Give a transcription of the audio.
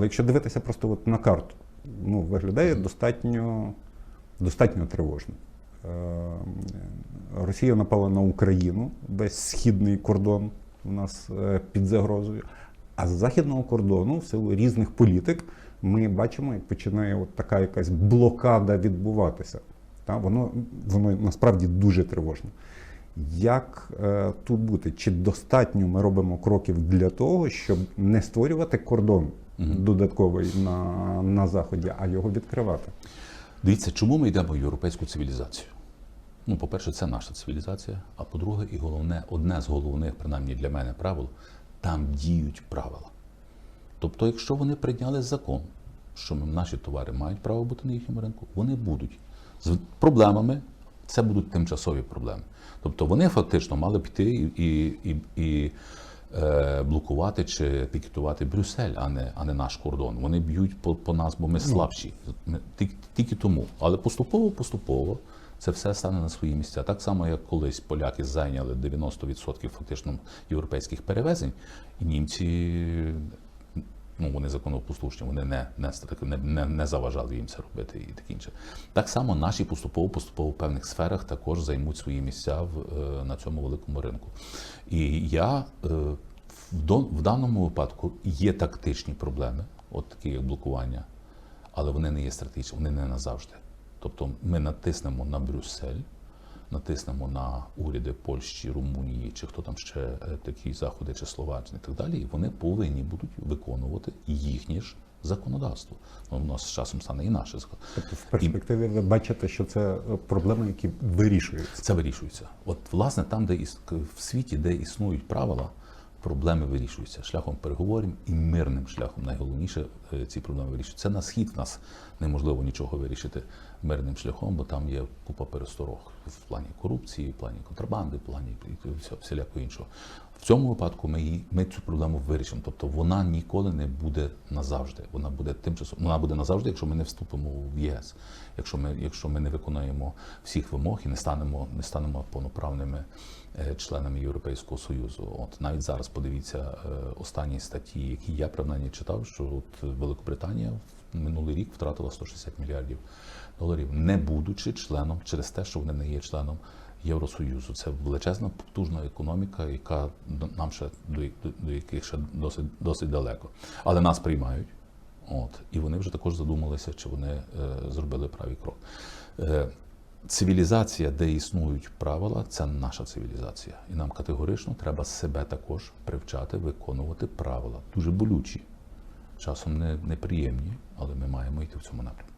Але якщо дивитися просто от на карту, ну, виглядає достатньо, достатньо тривожно. Е, Росія напала на Україну, весь східний кордон у нас е, під загрозою. А з західного кордону, в силу різних політик, ми бачимо, як починає от така якась блокада відбуватися. Та? Воно, воно насправді дуже тривожно. Як е, тут бути? Чи достатньо ми робимо кроків для того, щоб не створювати кордон додатковий на, на заході, а його відкривати? Дивіться, чому ми йдемо в європейську цивілізацію? Ну, по-перше, це наша цивілізація. А по-друге, і головне, одне з головних, принаймні для мене, правил, там діють правила. Тобто, якщо вони прийняли закон, що наші товари мають право бути на їхньому ринку, вони будуть. З проблемами це будуть тимчасові проблеми. Тобто вони фактично мали піти і, і, і, і блокувати чи пікетувати Брюссель, а не, а не наш кордон. Вони б'ють по, по нас, бо ми слабші. Ми, тільки, тільки тому. Але поступово, поступово це все стане на свої місця. Так само, як колись поляки зайняли 90% фактично європейських перевезень, і німці ну, вони законопослушні, вони не, не, не, не, заважали їм це робити і таке інше. Так само наші поступово поступово в певних сферах також займуть свої місця в, е, на цьому великому ринку. І я е, в даному випадку є тактичні проблеми, от такі як блокування, але вони не є стратегічні, вони не назавжди. Тобто ми натиснемо на Брюссель, натиснемо на уряди Польщі, Румунії, чи хто там ще е, такі заходи, чи Словаччини і так далі, і вони повинні будуть виконувати їхнє ж законодавство. Ну, у нас з часом стане і наше законодавство. Тобто в перспективі ви бачите, що це проблеми, які вирішуються. Це вирішується. От власне там, де іс- в світі, де існують правила, проблеми вирішуються шляхом переговорів і мирним шляхом. Найголовніше е, ці проблеми вирішуються. Це на схід нас неможливо нічого вирішити мирним шляхом, бо там є купа пересторог в плані корупції, в плані контрабанди, в плані всілякого іншого. В цьому випадку ми, її, ми цю проблему вирішимо. Тобто вона ніколи не буде назавжди. Вона буде тимчасово. Вона буде назавжди, якщо ми не вступимо в ЄС, якщо ми, якщо ми не виконуємо всіх вимог і не станемо, не станемо повноправними е, членами Європейського Союзу. От навіть зараз подивіться е, останні статті, які я принаймні читав, що от Великобританія в минулий рік втратила 160 мільярдів доларів, не будучи членом через те, що вони не є членом Євросоюзу. Це величезна потужна економіка, яка нам ще до, до яких ще досить досить далеко. Але нас приймають. От, і вони вже також задумалися, чи вони е, зробили правий крок. Е, цивілізація, де існують правила, це наша цивілізація. І нам категорично треба себе також привчати виконувати правила. Дуже болючі, часом не, неприємні, але ми маємо йти в цьому напрямку.